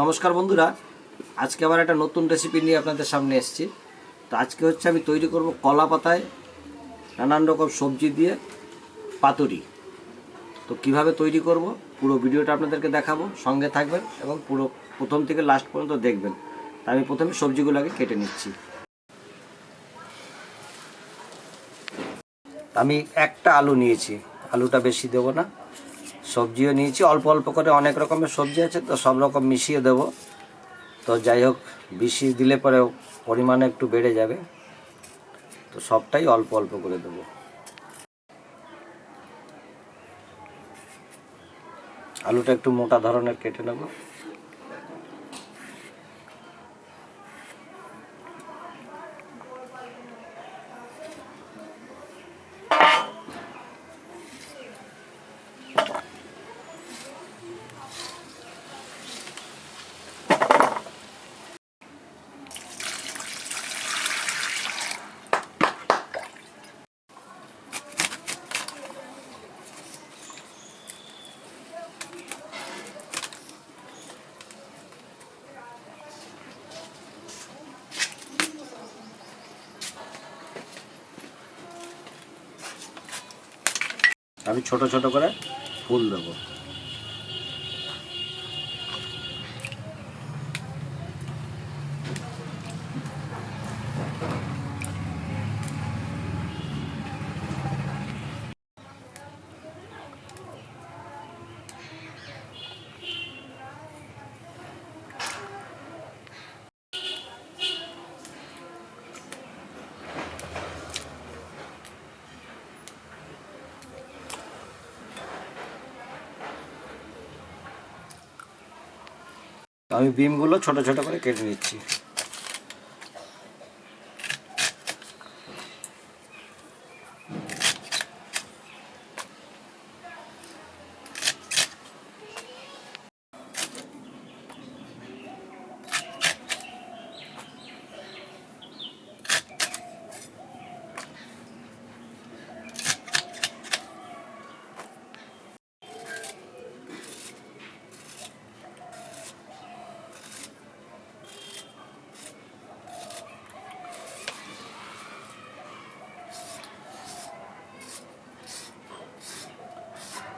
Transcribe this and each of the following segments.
নমস্কার বন্ধুরা, আজকে আবার একটা নতুন রেসিপি নিয়ে আপনাদের সামনে এসেছি। তো আজকে হচ্ছে আমি তৈরি করব কলা পাতায় নানান রকম সবজি দিয়ে পাতুরি। তো কীভাবে তৈরি করব পুরো ভিডিওটা আপনাদেরকে দেখাবো, সঙ্গে থাকবেন এবং পুরো প্রথম থেকে লাস্ট পর্যন্ত দেখবেন। তা আমি প্রথমে সবজিগুলো আগে কেটে নিচ্ছি। আমি একটা আলু নিয়েছি, আলুটা বেশি দেবো না। সবজিও নিয়েছি। অল্প অল্প করে অনেক রকমের সবজি আছে, তো সব রকম মিশিয়ে দেব। তো যাই হোক বেশি দিলে পরে পরিমাণে একটু বেড়ে যাবে। তো সবটাই অল্প অল্প করে দেব। আলুটা একটু মোটা ধরনের কেটে নেব। আমি ছোট ছোট করে ফুল দেবো। আমি বিমগুলো ছোট ছোট করে কেটে নিচ্ছি।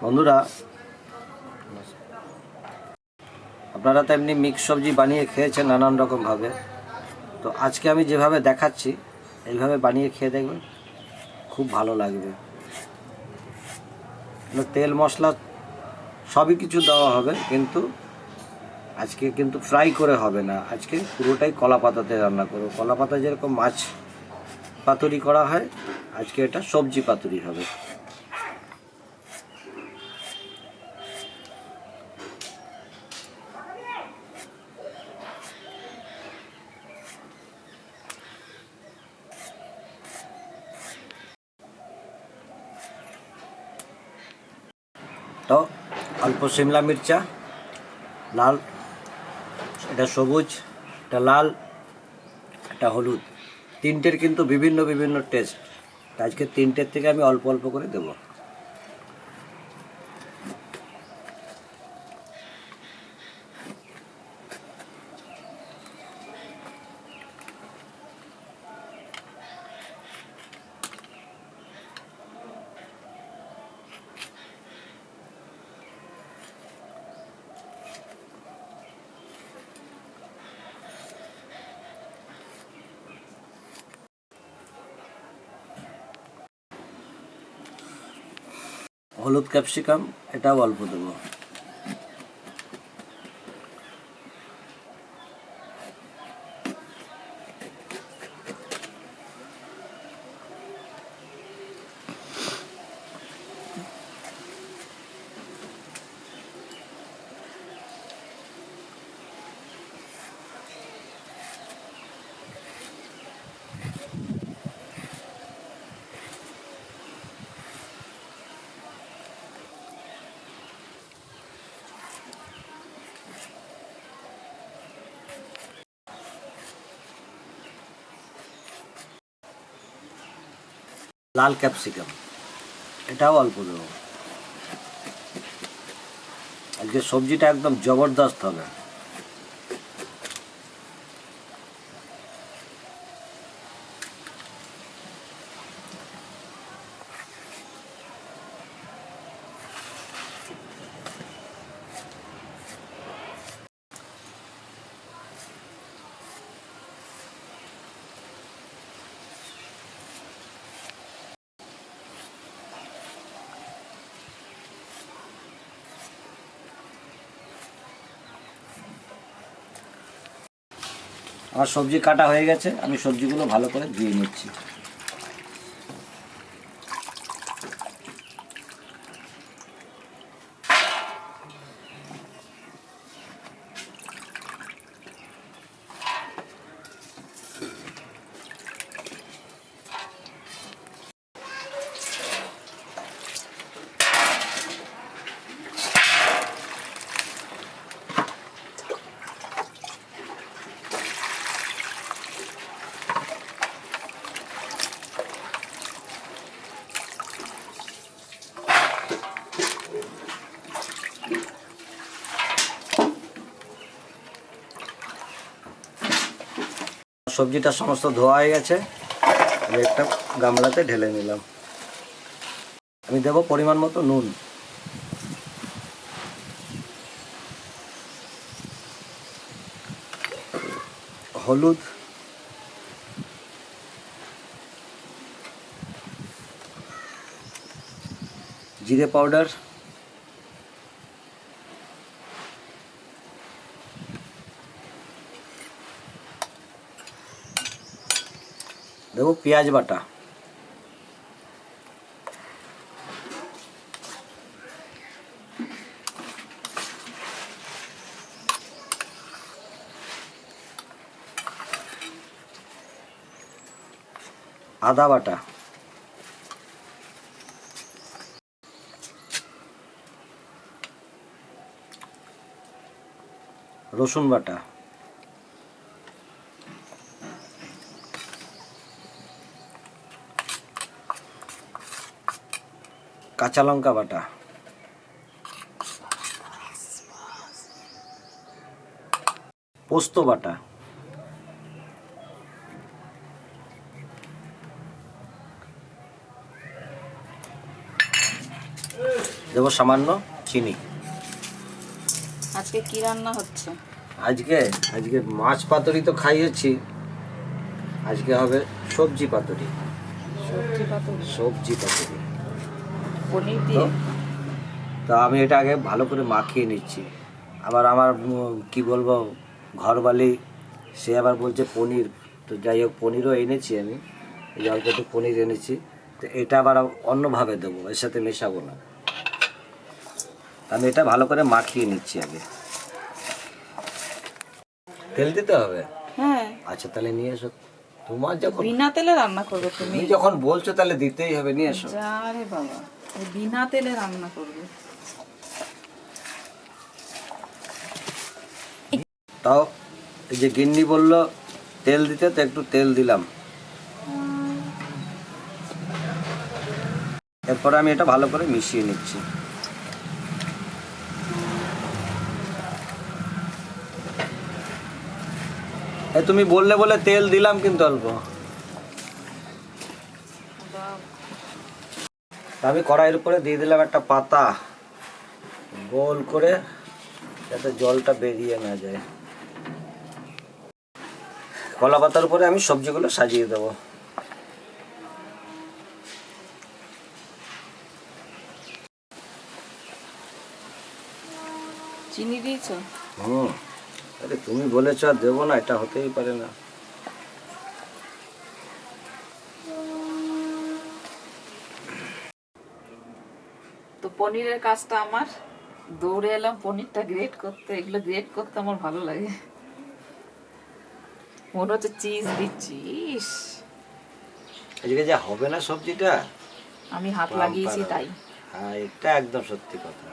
বন্ধুরা, আপনারা তো এমনি মিক্স সবজি বানিয়ে খেয়েছেন নানান রকমভাবে তো আজকে আমি যেভাবে দেখাচ্ছি, এইভাবে বানিয়ে খেয়ে দেখবেন, খুব ভালো লাগবে। মানে তেল মশলা সবই কিছু দেওয়া হবে, কিন্তু আজকে কিন্তু ফ্রাই করে হবে না। আজকে পুরোটাই কলা পাতাতে রান্না করব। কলা পাতা যেরকম মাছ পাতুরি করা হয়, আজকে এটা সবজি পাতুরি হবে তো অল্প সিমলা মির্চা, লাল, এটা সবুজ, এটা লাল, এটা হলুদ। তিনটের কিন্তু বিভিন্ন বিভিন্ন টেস্ট আজকে তিনটের থেকে আমি অল্প অল্প করে দেবো। হলুদ ক্যাপসিকাম এটাও অল্প দেবো। লাল ক্যাপসিকাম। এটাও অল্প দেবো। আজকে সবজিটা একদম জবরদস্ত হবে। আমার সবজি কাটা হয়ে গেছে আমি সবজিগুলো ভালো করে ধুয়ে নিচ্ছি। সবজিটা সমস্ত ধোয়া হয়ে গেছে। আমি একটা গামলাতে ঢেলে নিলাম। আমি দেব পরিমাণ মতো নুন। হলুদ। জিরে পাউডার। দেবো পেঁয়াজ বাটা। আদা বাটা। রসুন বাটা। কাঁচা লঙ্কা বাটা। পোস্ত বাটা। দেবো সামান্য চিনি। আজকে কি রান্না হচ্ছে? আজকে আজকে মাছ পাতুরি তো খাইয়েছি। আজকে হবে সবজি পাতুরি। সবজি পাতুরি। সবজি পাতুরি। পনির তো দিয়ে তো আমি এটা আগে ভালো করে মাখিয়ে নিচ্ছি। আবার আমার কি বলব ঘরবালি সে আবার বলছে পনির। তো যাই হোক পনিরও এনেছি আমি। এই যে অল্প একটু পনির এনেছি। তো এটা আবার অন্যভাবে দেবো এর সাথে মেশাবো না। আমি এটা ভালো করে মাখিয়ে নিচ্ছি আগে। তেল দিতে হবে? হ্যাঁ। আচ্ছা তাহলে নিয়ে এসো। তোমার যখন বিনা তেলে রান্না করবে তুমি যখন বলছো তাহলে দিতেই হবে নিয়ে এসো। যা রে বাবা। বিনা তেলে রান্না করবে। তাও এই যে গিন্নি বলল, তেল দিতে, তো একটু তেল দিলাম। এরপরে আমি এটা ভালো করে মিশিয়ে নিচ্ছি। তুমি বললে বলে তেল দিলাম কিন্তু অল্প। আমি কড়াইয়ের উপরে দিয়ে দিলাম একটা পাতা। গোল করে যাতে জলটা বেরিয়ে না যায়। কলা পাতার উপরে আমি সবজিগুলো সাজিয়ে দেবো। চিনি দিয়েছ? হুম। আরে তুমি বলেছ আর দেবো না এটা হতেই পারে না। পনিরের কাজটা আমার। দৌড়ে এলাম পনিরটা গ্রেট করতে। এগুলো গ্রেট করতে আমার ভালো লাগে। মনে হচ্ছে চিজ দিচ্ছি আজকে যা হবে না সবজিটা? আমি হাত লাগিয়েছি তাই। হ্যাঁ এটা একদম সত্যি কথা।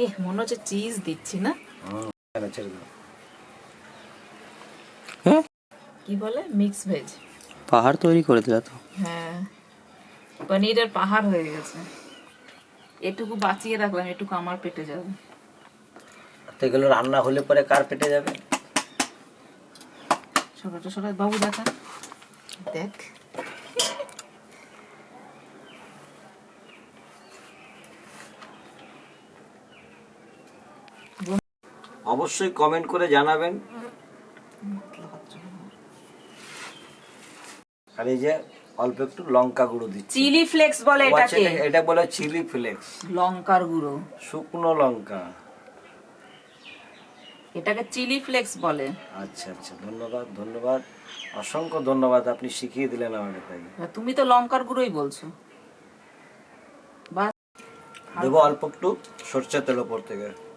এ মনে হচ্ছে চিজ দিচ্ছি না? কি বলে? মিক্স ভেজ পাহাড় তৈরি করে দিলা তো। হ্যাঁ। পনিরের পাহাড় হয়ে গেছে। এটুকু বাঁচিয়ে রাখলাম এটুকু আমার পেটে যাবে। তো এগুলো রান্না হলে পরে কার পেটে যাবে? সকালটা সকাল বাবু দেখা। দেখ। অবশ্যই কমেন্ট করে জানাবেন। আর এই যে অল্প একটু লঙ্কা গুঁড়ো দিচ্ছি। চিলি ফ্লেক্স বলে আচ্ছা, এটাকে? এটা- বলে চিলি ফ্লেক্স। লঙ্কার গুঁড়ো। শুকনো লঙ্কা। এটাকে চিলি ফ্লেক্স বলে। আচ্ছা আচ্ছা ধন্যবাদ ধন্যবাদ। অসংখ্য ধন্যবাদ আপনি শিখিয়ে দিলেন আমাকে তাই। তুমি তো লঙ্কার গুঁড়োই বলছো। বা দেবো অল্প একটু সরষের তেল ওপর থেকে।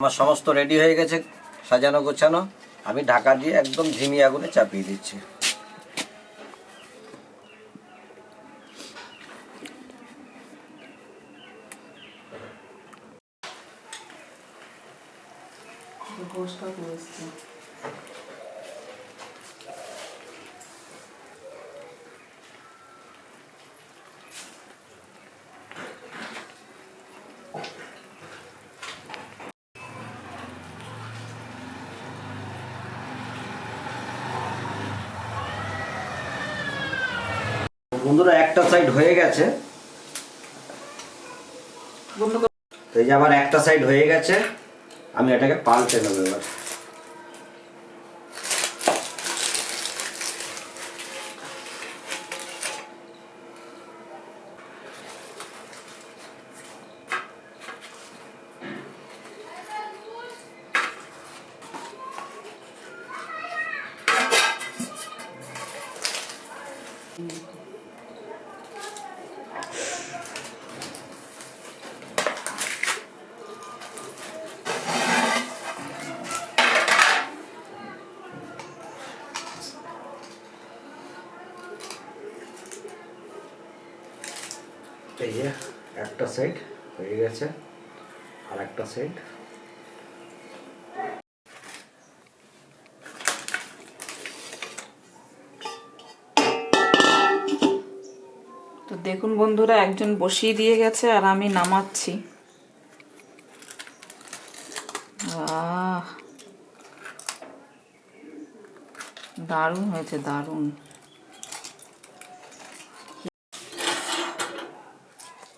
আমার সমস্ত রেডি হয়ে গেছে, সাজানো গোছানো। আমি ঢাকা দিয়ে একদম ধিমি আগুনে চাপিয়ে দিচ্ছি। বন্ধুরা, একটা সাইড হয়ে গেছে। তো এই যে আমার একটা সাইড হয়ে গেছে। আমি এটাকে পাল্টে নেব এবার। এই যে, একটা সাইড হয়ে গেছে, আর একটা সাইড তো দেখুন বন্ধুরা, একজন বসিয়ে দিয়ে গেছে আর আমি নামাচ্ছি। দারুণ হয়েছে, দারুণ।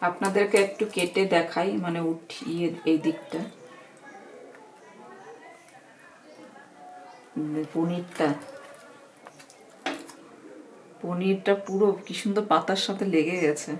আপনাদেরকে একটু কেটে দেখাই মানে উঠিয়ে এই দিকটা। পনিরটা। পনিরটা পুরো কি সুন্দর পাতার সাথে লেগে গেছে।